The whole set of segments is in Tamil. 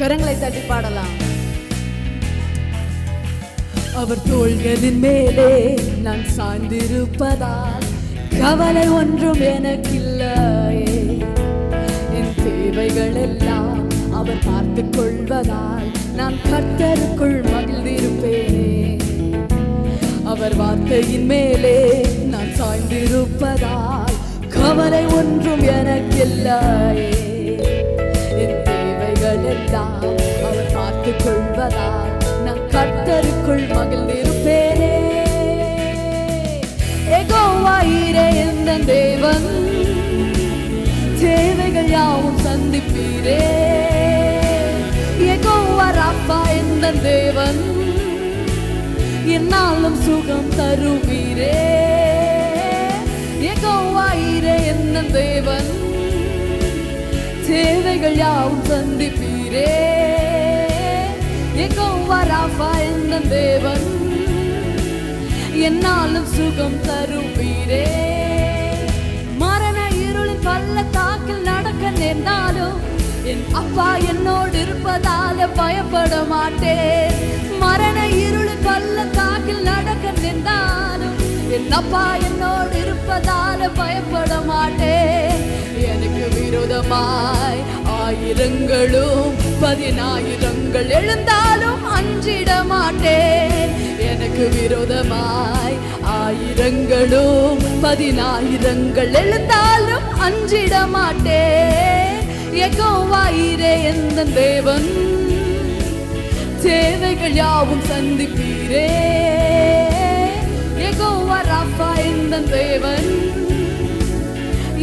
கரங்களை தட்டி பாடலாம். அவர் தோள்களின் மேலே நான் சார்ந்திருப்பதால் கவலை ஒன்றும் எனக்கில்லையே. என் தேவைகள் எல்லாம் அவர் பார்த்து கொள்வதால் நான் கர்த்தருக்குள் மகிழ்ந்திருப்பேனே. அவர் வார்த்தையின் மேலே நான் சாய்ந்திருப்பதால் கவலை ஒன்றும் எனக்கில்லையே. எல்லாம் அவர் பார்த்துக் கொள்வதால் நான் கர்த்தருக்குள் மகிழ்ந்திருப்பேனே எகோவாயிரே எந்த தேவன்? தேவைகள் யாவும் சந்திப்பீரே. எகோவா ராப்பா எந்த தேவன்? என்னாலும் சுகம் தருவீரே. எகோவாயிரே என்ன தேவன்? தேவைகள் யாவும் எகோவா ராப்பா இந்த தேவன். என்னாலும் சுகம் தருவீரே மரண இருளின் பள்ளத்தாக்கில் நடக்க நேர்ந்தாலும் என் அப்பா என்னோடு இருப்பதால பயப்பட மாட்டேன். மரண இருளின் பள்ளத்தாக்கில் நடக்க நேர்ந்தாலும் என் அப்பா என்னோடு இருப்பதால பயப்பட மாட்டேன். எனக்கு விரோதமாய் ஆயிரங்களும் பதினாயிரங்கள் எழுந்தாலும் அஞ்சிட மாட்டேன் எனக்கு விரோதமாய் ஆயிரங்களும் பதினாயிரங்கள் எழுந்தாலும் அஞ்சிட மாட்டேன் எகோவாயிரே எந்த தேவன் தேவைகள் யாவும் சந்திப்பீரே. எகோவா ராப்பா எந்த தேவன்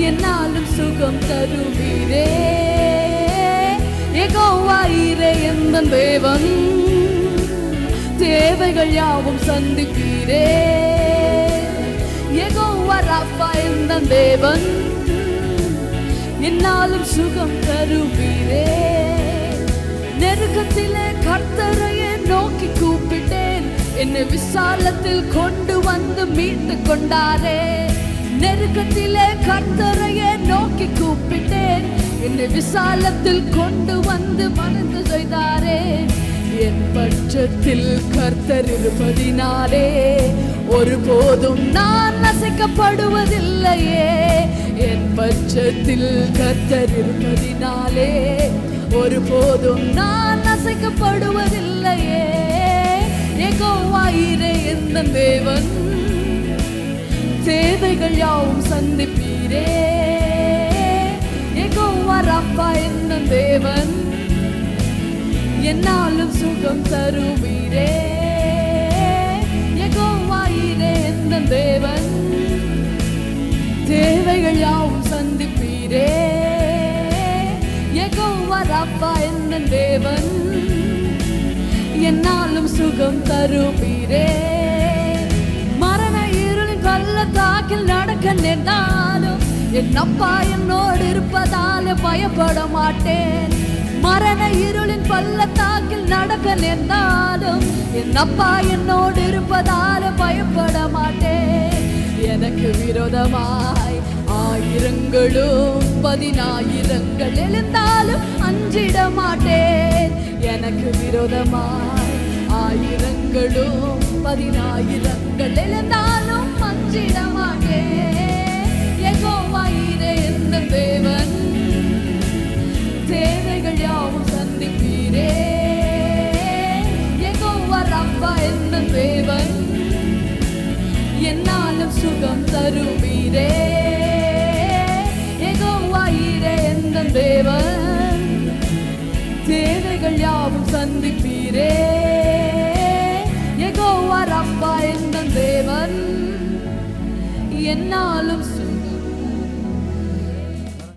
என்னாலும் சுகம் தருவீரே. எகோவாயிரே எந்த தேவன். தேவைகள் யாவும் சந்திப்பீரே எகோவா ராப்பா எந்த தேவன். என்னாலும் சுகம் தருவீரே. நெருக்கத்திலே கர்த்தரையே நோக்கி கூப்பிட்டேன். என்னை விசாலத்தில் கொண்டு வந்து மீட்டு கொண்டாரே. நெருக்கத்திலே கர்த்தரையே நோக்கி கூப்பிட்டேன். என்னை விசாலத்தில் கொண்டு வந்து மனது செய்தாரே. என் பட்சத்தில் கர்த்தர் இருப்பதினாலே ஒருபோதும் நான் நசைக்கப்படுவதில்லையே. என் பட்சத்தில் கர்த்தர் இருப்பதினாலே ஒருபோதும் நான் நசைக்கப்படுவதில்லையே. எகோவாயிரே இருந்த தேவன். தேவைகள் யாவும் சந்திப்பீரே. என்னாலும் சுகம் தருவீரே. எகோவாயிரே எந்த தேவன்? தேவைகள் யாவும் சந்திப்பீரே. எகோவா ராப்பா எந்த தேவன்? என்னாலும் சுகம் தருவீரே. மரண இருளின் பள்ளத்தாக்கில் நடக்க நின்றாலும் என் அப்பா என்னோடு இருப்பதால் பயப்பட மாட்டேன். மரண இருளின் பள்ளத்தாக்கில் நடக்க நின்றாலும் என் அப்பா என்னோடு இருப்பதால பயப்பட மாட்டேன். எனக்கு விரோதமாய் ஆயிரங்களும் பதினாயிரங்கள் எழுந்தாலும் அஞ்சிட மாட்டேன். எனக்கு விரோதமாய் ஆயிரங்களும் பதினாயிரங்கள் எழுந்தாலும் அஞ்சிட மாட்டேன். யாவும் சந்திப்பீரே எகோவா ரப்பா எந்த தேவன். என்னாலும்